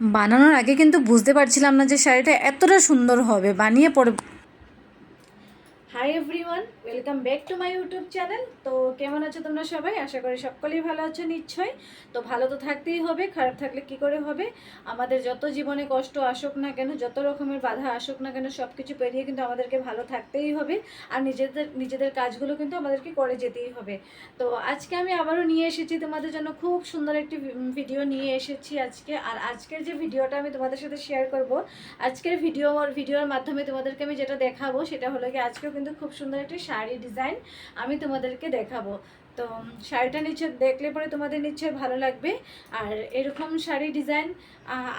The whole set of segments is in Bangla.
বানানোর আগে কিন্তু বুঝতে পারছিলাম না যে শাড়িটা এতটা সুন্দর হবে। বানিয়ে পরে hi everyone welcome back to my YouTube channel তো কেমন আছো তোমরা সবাই? আশা করি সকলেই ভালো আছো নিশ্চয়ই। তো ভালো তো থাকতেই হবে, খারাপ থাকলে কি করে হবে? আমাদের যত জীবনে কষ্ট আসুক না কেন, যত রকমের বাধা আসুক না কেন সব কিছু পেরিয়ে কিন্তু আমাদেরকে ভালো থাকতেই হবে। আর নিজেদের নিজেদের কাজগুলো কিন্তু আমাদেরকে করে যেতেই হবে। তো আজকে আমি আবারও নিয়ে এসেছি তোমাদের জন্য খুব সুন্দর একটি ভিডিও নিয়ে এসেছি আজকে। আর আজকের যে ভিডিওটা আমি তোমাদের সাথে শেয়ার করব, আজকের ভিডিও ভিডিওর মাধ্যমে তোমাদেরকে আমি যেটা দেখাবো, সেটা হলো কি আজকেও কিন্তু খুব সুন্দর একটি শাড়ি ডিজাইন আমি তোমাদেরকে দেখাবো। তো শাড়িটা নিশ্চয় দেখলে পরে তোমাদের নিশ্চয় ভালো লাগবে। আর এরকম শাড়ি ডিজাইন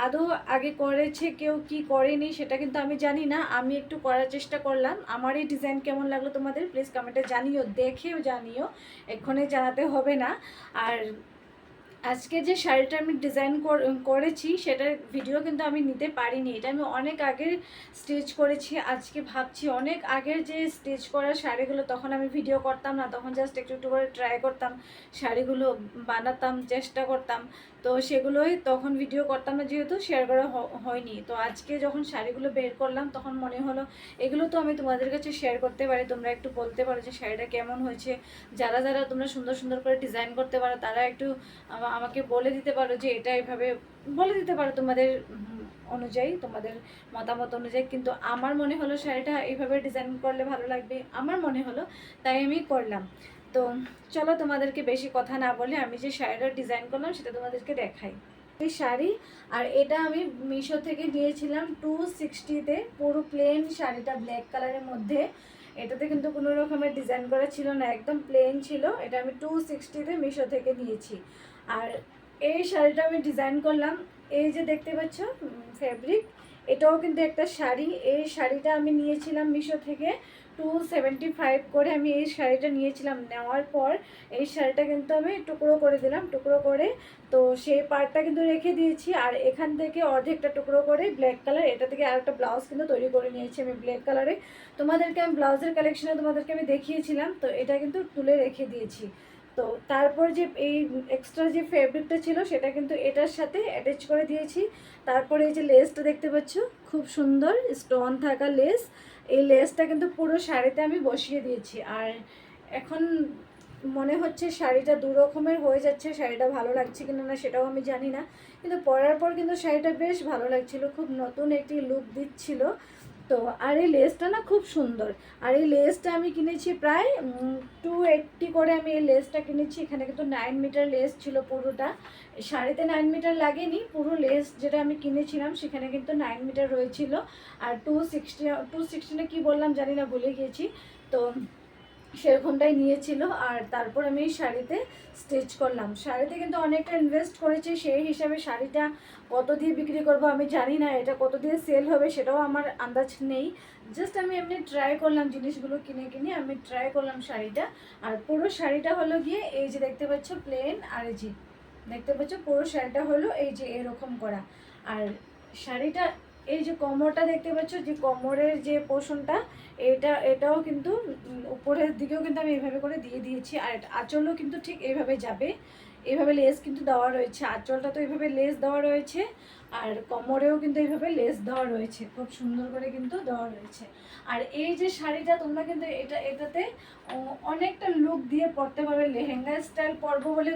আদৌ আগে করেছে কেউ, কি করেনি সেটা কিন্তু আমি জানি না। আমি একটু করার চেষ্টা করলাম। আমার এই ডিজাইন কেমন লাগল তোমাদের প্লিজ কমেন্টে জানিও, দেখেও জানিও। এক্ষণে জানাতে হবে না। আর আজকে যে শাড়িটা আমি ডিজাইন করেছি, সেটার ভিডিও কিন্তু আমি নিতে পারিনি। এটা আমি অনেক আগের স্টেজ করেছি, আজকে ভাবছি অনেক আগের যে স্টেজ করা শাড়িগুলো, তখন আমি ভিডিও করতাম না, তখন জাস্ট একটু একটু করে ট্রাই করতাম, শাড়িগুলো বানাতাম, চেষ্টা করতাম। তো সেগুলোই তখন ভিডিও করতাম না, যেহেতু শেয়ার করা হয়নি। তো আজকে যখন শাড়িগুলো বের করলাম, তখন মনে হলো, এগুলো তো আমি তোমাদের কাছে শেয়ার করতে পারি, তোমরা একটু বলতে পারো যে শাড়িটা কেমন হয়েছে। যারা যারা তোমরা সুন্দর সুন্দর করে ডিজাইন করতে পারো, তারা একটু আমাকে বলে দিতে পারো যে এটা এভাবে, বলে দিতে পারো তোমাদের অনুযায়ী, তোমাদের মতামত অনুযায়ী। কিন্তু আমার মনে হলো শাড়িটা এইভাবে ডিজাইন করলে ভালো লাগবে, আমার মনে হলো তাই আমি করলাম। তো চলো তোমাদেরকে বেশি কথা না বলে আমি যে শাড়িটা ডিজাইন করলাম সেটা তোমাদেরকে দেখাই। এই শাড়ি, আর এটা আমি মিশো থেকে নিয়েছিলাম টু সিক্সটিতে পুরো প্লেন শাড়িটা ব্ল্যাক কালারের মধ্যে। এটাতে কিন্তু কোনো রকমের ডিজাইন করা ছিল না, একদম প্লেন ছিল। এটা আমি টু সিক্সটিতে মিশো থেকে নিয়েছি। আর এই শাড়িটা আমি ডিজাইন করলাম, এই যে দেখতে পাচ্ছ ফ্যাব্রিক এটাও কিন্তু একটা শাড়ি। এই শাড়িটা আমি নিয়েছিলাম মিশো থেকে টু সেভেন্টি ফাইভ করে আমি এই শাড়িটা নিয়েছিলাম। নেওয়ার পর এই শাড়িটা কিন্তু আমি টুকরো করে দিলাম, টুকরো করে। তো সেই পার্টটা কিন্তু রেখে দিয়েছি আর এখান থেকে অর্ধেকটা টুকরো করে ব্ল্যাক কালার এটা থেকে আর একটা ব্লাউজ কিন্তু তৈরি করে নিয়েছি আমি ব্ল্যাক কালারে তোমাদেরকে আমি ব্লাউজের কালেকশনে তোমাদেরকে আমি দেখিয়েছিলাম, তো এটা কিন্তু তুলে রেখে দিয়েছি। তো তারপর যে এই এক্সট্রা যে ফেব্রিকটা ছিল, সেটা কিন্তু এটার সাথে অ্যাটাচ করে দিয়েছি। তারপরে এই যে লেসটা দেখতে পাচ্ছ, খুব সুন্দর স্টোন থাকা লেস এই লেসটা কিন্তু পুরো শাড়িতে আমি বসিয়ে দিয়েছি। আর এখন মনে হচ্ছে শাড়িটা দু রকমের হয়ে যাচ্ছে, শাড়িটা ভালো লাগছে কিনা না সেটাও আমি জানি না। কিন্তু পরার পর কিন্তু শাড়িটা বেশ ভালো লাগছিল, খুব নতুন একটি লুক দিচ্ছিল। তো আর এই লেসটা না খুব সুন্দর। আর এই লেসটা আমি কিনেছি প্রায় টু এইট্টি করে আমি এই লেসটা কিনেছি। এখানে কিন্তু নাইন মিটার লেস ছিল পুরোটা। শাড়িতে নাইন মিটার লাগেনি, পুরো লেস যেটা আমি কিনেছিলাম সেখানে কিন্তু নাইন মিটার রয়েছিল। আর টু সিক্সটি টু সিক্সটিনে কী বললাম জানি না, ভুলে গিয়েছি। তো সেরকমটাই নিয়েছিল আর তারপর আমি এই শাড়িতে স্টিচ করলাম। শাড়িতে কিন্তু অনেকটা ইনভেস্ট করেছি, সেই হিসাবে শাড়িটা কত দিয়ে বিক্রি করব আমি জানি না, এটা কত দিয়ে সেল হবে সেটাও আমার আন্দাজ নেই। জাস্ট আমি এমনি ট্রাই করলাম জিনিসগুলো কিনে কিনে, আমি ট্রাই করলাম শাড়িটা আর পুরো শাড়িটা হলো গিয়ে এই যে দেখতে পাচ্ছ প্লেন আর এই যে, দেখতে পাচ্ছ পুরো শাড়িটা হলো এই যে এরকম করা। আর শাড়িটা এই যে কোমরটা দেখতে পাচ্ছ, যে কোমরের যে পোষণটা, এটা, এটাও কিন্তু উপরের দিকেও কিন্তু আমি এইভাবে করে দিয়ে দিয়েছি। আর আঁচলও কিন্তু ঠিক এইভাবে যাবে। এইভাবে লেস কিন্তু দেওয়া রয়েছে। আঁচলটা তো এভাবে লেস দেওয়া রয়েছে আর কোমরেও কিন্তু এইভাবে লেস দেওয়া রয়েছে। খুব সুন্দর করে কিন্তু দেওয়া রয়েছে। আর এই যে শাড়িটা তোমরা কিন্তু এটা, এটাতে অনেকটা লুক দিয়ে পরতে পারবে। লেহেঙ্গা স্টাইল পরবো বলে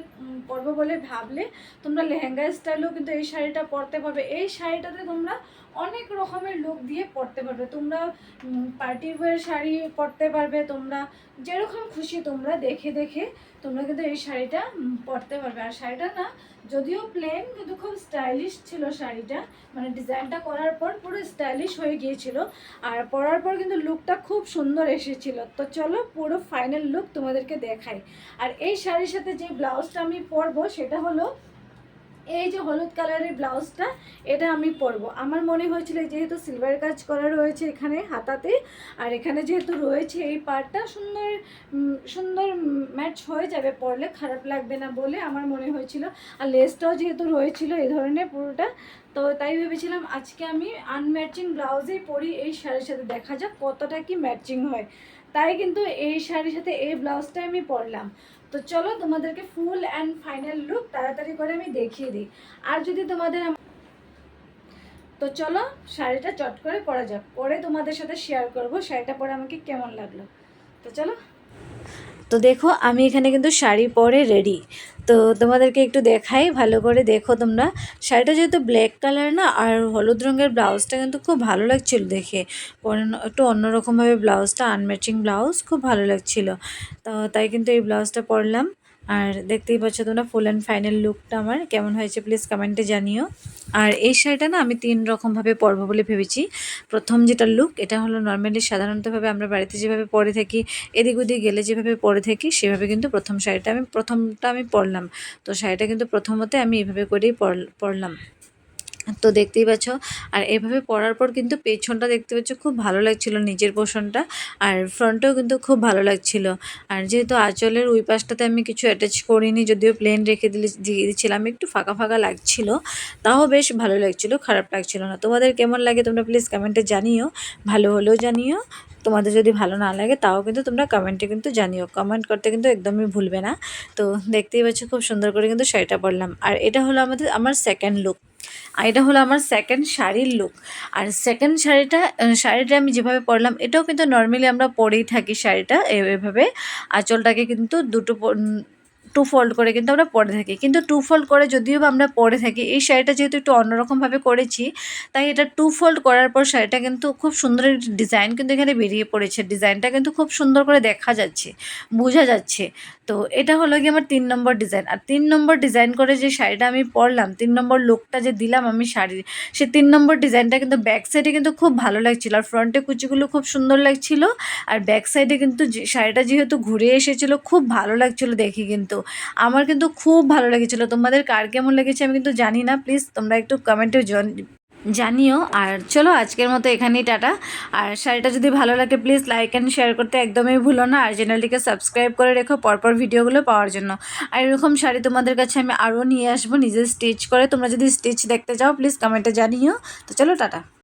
পরবো বলে ভাবলে তোমরা লেহেঙ্গা স্টাইলেও কিন্তু এই শাড়িটা পরতে পারবে। এই শাড়িটাতে তোমরা অনেক রকমের লুক দিয়ে পরতে পারবে। তোমরা পার্টি ওয়ার শাড়ি পরতে পারবে। তোমরা যেরকম খুশি তোমরা দেখে দেখে তোমরা কিন্তু এই শাড়িটা পরতে পারবে। আর শাড়িটা না, যদিও প্লেন কিন্তু খুব স্টাইলিশ ছিল শাড়িটা মানে ডিজাইনটা করার পর পুরো স্টাইলিশ হয়ে গিয়েছিল। আর পরার পর কিন্তু লুকটা খুব সুন্দর এসেছিল। তো চলো পুরো ফাইনাল লুক তোমাদেরকে দেখাই। আর এই শাড়ির সাথে যে ব্লাউজটা আমি পরবো, সেটা হলো এই যে হলুদ কালারের ব্লাউজটা, এটা আমি পরবো। আমার মনে হয়েছিল যেহেতু সিলভার কাজ করা রয়েছে এখানে হাতাতে, আর এখানে যেহেতু রয়েছে এই পার্টটা সুন্দর সুন্দর ম্যাচ হয়ে যাবে পরলে, খারাপ লাগবে না বলে আমার মনে হয়েছিল। আর লেসটাও যেহেতু রয়েছিল এই ধরনের পুরোটা, তো তাই ভেবেছিলাম আজকে আমি আনম্যাচিং ব্লাউজেই পরি, এই শাড়ির সাথে। দেখা যাক কতটা কি ম্যাচিং হয়। তাই কিন্তু এই শাড়ির সাথে এই ব্লাউজটাই আমি পরলাম। তো চলো তোমাদেরকে ফুল অ্যান্ড ফাইনাল লুক তাড়াতাড়ি করে আমি দেখিয়ে দিই। আর যদি তোমাদের তো চলো শাড়িটা চট করে পরা যাক, পরে তোমাদের সাথে শেয়ার করব, শাড়িটা পরে আমাকে কেমন লাগল। তো চলো। তো দেখো, আমি এখানে কিন্তু শাড়ি পরে রেডি তো তোমাদেরকে একটু দেখাই, ভালো করে দেখো তোমরা। শাড়িটা যেহেতু ব্ল্যাক কালার না, আর হলুদ রঙের ব্লাউজটা কিন্তু খুব ভালো লাগছিল দেখে। একটু অন্যরকমভাবে ব্লাউজটা আনম্যাচিং ব্লাউজ, খুব ভালো লাগছিল। তো তাই কিন্তু এই ব্লাউজটা পরলাম। আর দেখতেই পাচ্ছ তোমরা ফুল অ্যান্ড ফাইনাল লুকটা আমার। কেমন হয়েছে প্লিজ কমেন্টে জানিও। আর এই শাড়িটা না আমি তিন রকমভাবে পরবো বলে ভেবেছি। প্রথম যেটা লুক এটা হলো নর্মালি সাধারণতভাবে আমরা বাড়িতে যেভাবে পরে থাকি, এদিক ওদিক গেলে যেভাবে পরে থাকি, সেভাবে কিন্তু প্রথম শাড়িটা আমি প্রথমটা আমি পরলাম। তো শাড়িটা কিন্তু প্রথমতে আমি এভাবে করেই পর- পরলাম। তো দেখতেই পাচ্ছ। আর এভাবে পরার পর কিন্তু পেছনটা দেখতে পাচ্ছ, খুব ভালো লাগছিল নিজের পোর্শনটা আর ফ্রন্টেও কিন্তু খুব ভালো লাগছিল। আর যেহেতু আঁচলের ওই পাশটাতে আমি কিছু অ্যাটাচ করিনি, যদিও প্লেন রেখে দিলে, দিয়ে দিয়েছিলাম, একটু ফাঁকা ফাঁকা লাগছিল। তাও বেশ ভালো লাগছিল, খারাপ লাগছিল না। তোমাদের কেমন লাগে তোমরা প্লিজ কমেন্টে জানিও। ভালো হলেও জানিও। তোমাদের যদি ভালো না লাগে, তাও কিন্তু তোমরা কমেন্টে কিন্তু জানিও। কমেন্ট করতে কিন্তু একদমই ভুলবে না। তো দেখতেই পাচ্ছ, খুব সুন্দর করে কিন্তু শাড়িটা পরলাম। আর এটা হলো আমাদের, আমার সেকেন্ড লুক আর এটা হলো আমার সেকেন্ড শাড়ির লুক আর সেকেন্ড শাড়িটা শাড়িটা আমি যেভাবে পরলাম, এটাও কিন্তু নর্মালি আমরা পরেই থাকি শাড়িটা এভাবে। আঁচলটাকে কিন্তু দুটো টু ফোল্ড করে কিন্তু আমরা পরে থাকি। কিন্তু টু ফোল্ড করে যদিও আমরা পরে থাকি, এই শাড়িটা যেহেতু একটু অন্যরকমভাবে করেছি, তাই এটা টু ফোল্ড করার পর শাড়িটা কিন্তু খুব সুন্দর ডিজাইন কিন্তু এখানে বেরিয়ে পড়েছে। ডিজাইনটা কিন্তু খুব সুন্দর করে দেখা যাচ্ছে, বোঝা যাচ্ছে। তো এটা হলো কি আমার তিন নম্বর ডিজাইন। আর তিন নম্বর ডিজাইন করে যে শাড়িটা আমি পরলাম, তিন নম্বর লুকটা যে দিলাম আমি শাড়ির, সে তিন নম্বর ডিজাইনটা কিন্তু ব্যাক সাইডে কিন্তু খুব ভালো লাগছিল। আর ফ্রন্টে কুচিগুলো খুব সুন্দর লাগছিল। আর ব্যাক সাইডে কিন্তু শাড়িটা যেহেতু ঘুরে এসেছিল, খুব ভালো লাগছিল দেখি কিন্তু আমার কিন্তু খুব ভালো লেগেছিলো। তোমাদের কার কেমন লেগেছে আমি কিন্তু জানি না। প্লিজ তোমরা একটু কমেন্টে জানিও। আর চলো আজকের মতো এখানেই টাটা। আর শাড়িটা যদি ভালো লাগে প্লিজ লাইক অ্যান্ড শেয়ার করতে একদমই ভুলো না। আর চ্যানেলটিকে সাবস্ক্রাইব করে রেখো পরপর ভিডিওগুলো পাওয়ার জন্য। আর এরকম শাড়ি তোমাদের কাছে আমি আরও নিয়ে আসব নিজে স্টিচ করে। তোমরা যদি স্টিচ দেখতে চাও প্লিজ কমেন্টে জানিও। তো চলো টাটা।